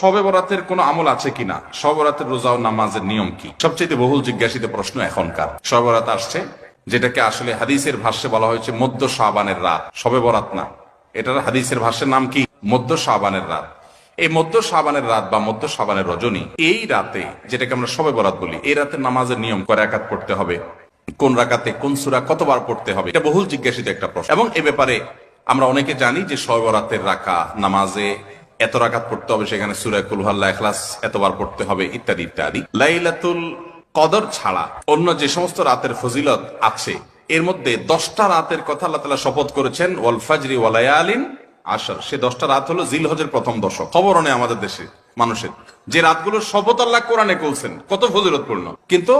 সবে বরাতের কোনো আমল আছে কিনা? সবে বরাতের রোজা ও নামাজের নিয়ম কি? সবচেয়ে বহুল জিজ্ঞাসিত প্রশ্ন এখনকার। সবে বরাত আসছে, যেটাকে আসলে হাদিসের ভাষ্যে বলা হয়েছে মধ্য শাবানের রাত। সবে বরাত না। এটার হাদিসের ভাষ্যের নাম কি? মধ্য শাবানের রাত। এই মধ্য সাবানের রাত বা মধ্য সাবানের রজনী, এই রাতে, যেটাকে আমরা সবে বরাত বলি, এই রাতে নামাজের নিয়ম করে একাত পড়তে হবে? কোন রাকাতে কোন সুরা কতবার পড়তে হবে? এটা বহুল জিজ্ঞাসিত একটা প্রশ্ন। এবং এ ব্যাপারে আমরা অনেকে জানি যে সবে বরাতের রাকা নামাজে এত রাকাত পড়তে হবে সেখানে সুরা কুলহাল্লা এখলাস এতবার পড়তে হবে, ইত্যাদি ইত্যাদি। লাইলাতুল কদর ছাড়া অন্য যে সমস্ত রাতের ফজিলত আছে, এর মধ্যে দশটা রাতের কথা আল্লাহ তালা শপথ করেছেন, ওয়াল ফাজরি ওয়ালায়ালিন আসর সে দশটা রাত হলো জিলহজের প্রথম দশক। খবর নেই আমাদের দেশে, মানুষের। যে রাতগুলো শপথ আল্লাহ কোরআনে করছেন, কত ফজিলতপূর্ণ কিন্তু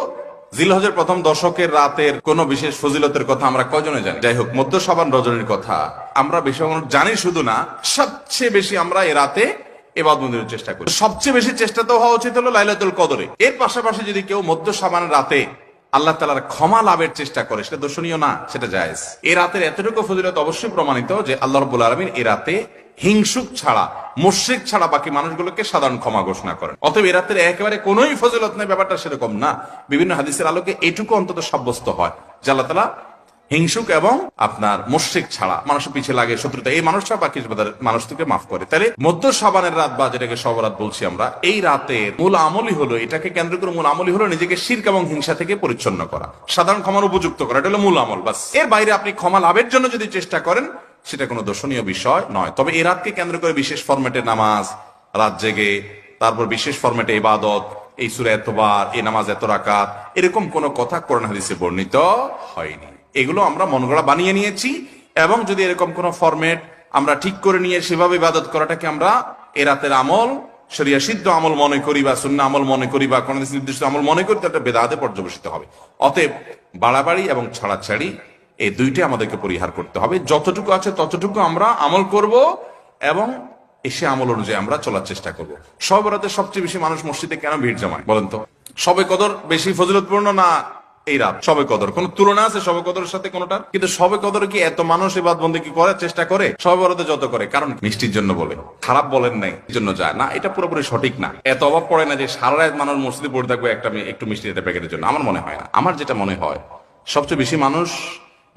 জিলহজের প্রথম দশকের রাতের কোন বিশেষ ফজিলতের কথা আমরা কজনে জানি? যাই হোক মধ্য সাবান রজনীর কথা আমরা বেশি জানি শুধু না, সবচেয়ে বেশি আমরা এ রাতে চেষ্টা করি। সবচেয়ে বেশি চেষ্টা তো হওয়া উচিত হলো লাইলাতুল কদরে। এর পাশাপাশি যদি কেউ মধ্য সাবান রাতে আল্লাহ তালার ক্ষমা লাভের চেষ্টা করে, সেটা দর্শনীয় না, সেটা জায়েজ। এই রাতের এতটুকু ফজিলত অবশ্যই প্রমাণিত যে আল্লাহ রবুল আলমিন এই রাতে হিংসুক ছাড়া মুশ্রিক ছাড়া বাকি মানুষগুলোকে সাধারণ ক্ষমা ঘোষণা করেন। অতএব এই রাতের একেবারে কোনোই ফজিলত নেই, ব্যাপারটা সেরকম না। বিভিন্ন হাদিসের আলোকে এটুকু অন্তত সাব্যস্ত হয় তালা হিংসুক এবং আপনার মুশ্রিক ছাড়া মানুষের পিছিয়ে লাগে শত্রুতা। এই মানুষটা বাকি মানুষ থেকে মাফ করে। তাহলে মধ্য সাবানের রাত বা যেটাকে সবরাত বলছি আমরা, এই রাতের মূল আমলই হলো, এটাকে কেন্দ্র করে মূল আমলই হলো নিজেকে শির্ক এবং হিংসা থেকে পরিচ্ছন্ন করা। সাধারণ ক্ষমার উপযুক্ত করা, এটা হলো মূল আমল বাসের বাইরে আপনি ক্ষমা লাভের জন্য যদি চেষ্টা করেন সেটা কোনো দর্শনীয় বিষয় নয়। তবে এই রাতকে কেন্দ্র করে বিশেষ ফরম্যাটে নামাজ, রাত জেগে, তারপর বিশেষ ফরম্যাটে ইবাদত, এই সুরে এতবার, এই নামাজ এত রাকাত, এরকম কোনো কথা কোরআন হাদিসে বর্ণিত হয়নি। এগুলো আমরা মন গড়া বানিয়ে নিয়েছি এবং যদি এরকম কোন ফরম্যাট আমরা ঠিক করে নিয়ে সেভাবে ইবাদত করাটাকে আমরা এ রাতের আমল, শরিয়া সিদ্ধ আমল মনে করি বা শূন্য আমল মনে করি বা কোন নির্দিষ্ট আমল মনে করি তাটা বেদাতে পর্যবেসিত হবে। অতএব বাড়াবাড়ি এবং ছাড়াছাড়ি এই দুইটাই আমাদেরকে পরিহার করতে হবে। যতটুকু আছে ততটুকু আমরা আমল করব এবং এসে আমল অনুযায়ী আমরা চলার চেষ্টা করব। সব রাতে সবচেয়ে বেশি মানুষ মসজিদে কেন ভিড় জমায় বলেন তো? সবে কদর বেশি ফজিলতপূর্ণ না এই রাত? সবে কদর। কোন তুলনা আছে সবে কদরের সাথে কোনটার? কিন্তু সবে কদর কি এত মানুষ এবার বন্দী কি করার চেষ্টা করে? সবে বরাতে যত করে। কারণ মিষ্টির জন্য বলে। খারাপ বলেন নাই, এই জন্য যায়। না, এটা পুরোপুরি সঠিক না। এত অভাব পড়ে না যে সারা রাত মানুষ মসজিদে পড়ে থাকবে একটা একটু মিষ্টি একটা প্যাকেটের জন্য। আমার মনে হয় না। আমার যেটা মনে হয়, সবচেয়ে বেশি মানুষ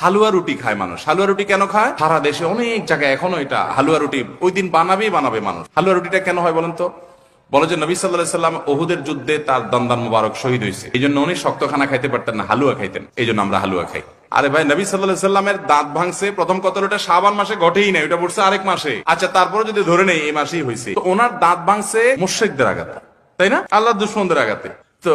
হালুয়া রুটি খায় মানুষ। হালুয়া রুটি কেন খায়? সারা দেশে অনেক জায়গায় এখনও এটা হালুয়া রুটি ওই দিন বানাবেই বানাবে মানুষ। হালুয়া রুটিটা কেন হয় বলেন তো? বলে যে নবী সাল্লাহ সাল্লাম ওহুদের যুদ্ধে তার দন্দান মুবারক শহীদ হয়েছে। এই জন্য উনি শক্ত খানা খাইতে পারতেন না, হালুয়া খাইতেন। এই জন্য আমরা হালুয়া খাই। আরে ভাই, নবী সাল্লাহ সাল্লামের দাঁত ভাঙছে, প্রথম কত ওটা সাবান মাসে ঘটেই নাই ওটা পড়ছে আরেক মাসে। আচ্ছা তারপরে যদি ধরে নেই, এই মাসেই হয়েছে। ওনার দাঁত ভাঙছে মুশ্রিকদের আঘাতে, তাই না? আল্লাহ দুশ্মনদের আঘাতে। তো